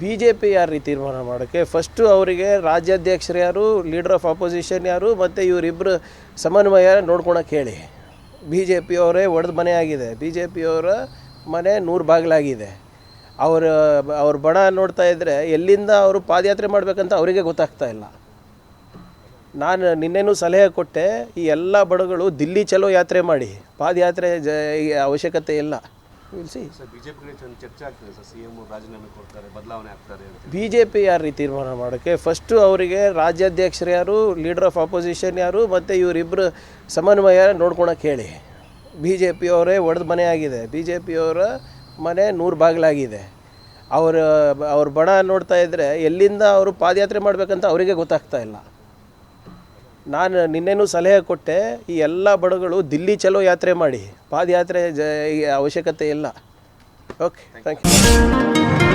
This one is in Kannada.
ಬಿ ಜೆ ಪಿ ಯಾರು ರೀತಿ ತೀರ್ಮಾನ ಮಾಡೋಕ್ಕೆ ಫಸ್ಟು ಅವರಿಗೆ ರಾಜ್ಯಾಧ್ಯಕ್ಷರು ಯಾರು ಲೀಡರ್ ಆಫ್ ಅಪೋಸಿಷನ್ ಯಾರು ಮತ್ತು ಇವರಿಬ್ಬರು ಸಮನ್ವಯ ನೋಡ್ಕೊಳಕ್ಕೆ ಹೇಳಿ. ಬಿ ಜೆ ಪಿಯವರೇ ಒಡೆದ ಮನೆ ಆಗಿದೆ. ಬಿ ಜೆ ಪಿಯವರ ಮನೆ ನೂರು ಬಾಗಿಲಾಗಿದೆ. ಅವರ ಅವ್ರ ಬಣ ನೋಡ್ತಾ ಇದ್ದರೆ ಎಲ್ಲಿಂದ ಅವರು ಪಾದಯಾತ್ರೆ ಮಾಡಬೇಕಂತ ಅವರಿಗೆ ಗೊತ್ತಾಗ್ತಾ ಇಲ್ಲ. ನಾನು ನಿನ್ನೆನೂ ಸಲಹೆ ಕೊಟ್ಟೆ ಈ ಎಲ್ಲ ಬಡಗಳು ದಿಲ್ಲಿ ಚಲೋ ಯಾತ್ರೆ ಮಾಡಿ ಪಾದಯಾತ್ರೆ ಜ ಈ ಅವಶ್ಯಕತೆ ಇಲ್ಲ. ಸಿ ಬಿ ಜೆ ಪಿ ಯಾರು ರೀ ತೀರ್ಮಾನ ಮಾಡೋಕ್ಕೆ ಫಸ್ಟು ಅವರಿಗೆ ರಾಜ್ಯಾಧ್ಯಕ್ಷರು ಯಾರು ಲೀಡರ್ ಆಫ್ ಆಪೋಸಿಷನ್ ಯಾರು ಮತ್ತು ಇವರಿಬ್ಬರು ಸಮನ್ವಯ ನೋಡ್ಕೊಳಕ್ಕೆ ಹೇಳಿ. ಬಿ ಜೆ ಪಿಯವರೇ ಒಡೆದ ಮನೆ ಆಗಿದೆ. ಬಿ ಜೆ ಪಿಯವರ ಮನೆ ನೂರು ಬಾಗಿಲಾಗಿದೆ. ಅವರ ಅವ್ರ ಬಣ ನೋಡ್ತಾ ಇದ್ದರೆ ಎಲ್ಲಿಂದ ಅವರು ಪಾದಯಾತ್ರೆ ಮಾಡಬೇಕಂತ ಅವರಿಗೆ ಗೊತ್ತಾಗ್ತಾ ಇಲ್ಲ. ನಾನು ನಿನ್ನೆನೂ ಸಲಹೆ ಕೊಟ್ಟೆ, ಈ ಎಲ್ಲ ಬಡಗಳು ದಿಲ್ಲಿ ಚಲೋ ಯಾತ್ರೆ ಮಾಡಿ, ಪಾದಯಾತ್ರೆ ಜ ಅವಶ್ಯಕತೆ ಇಲ್ಲ. Okay thank you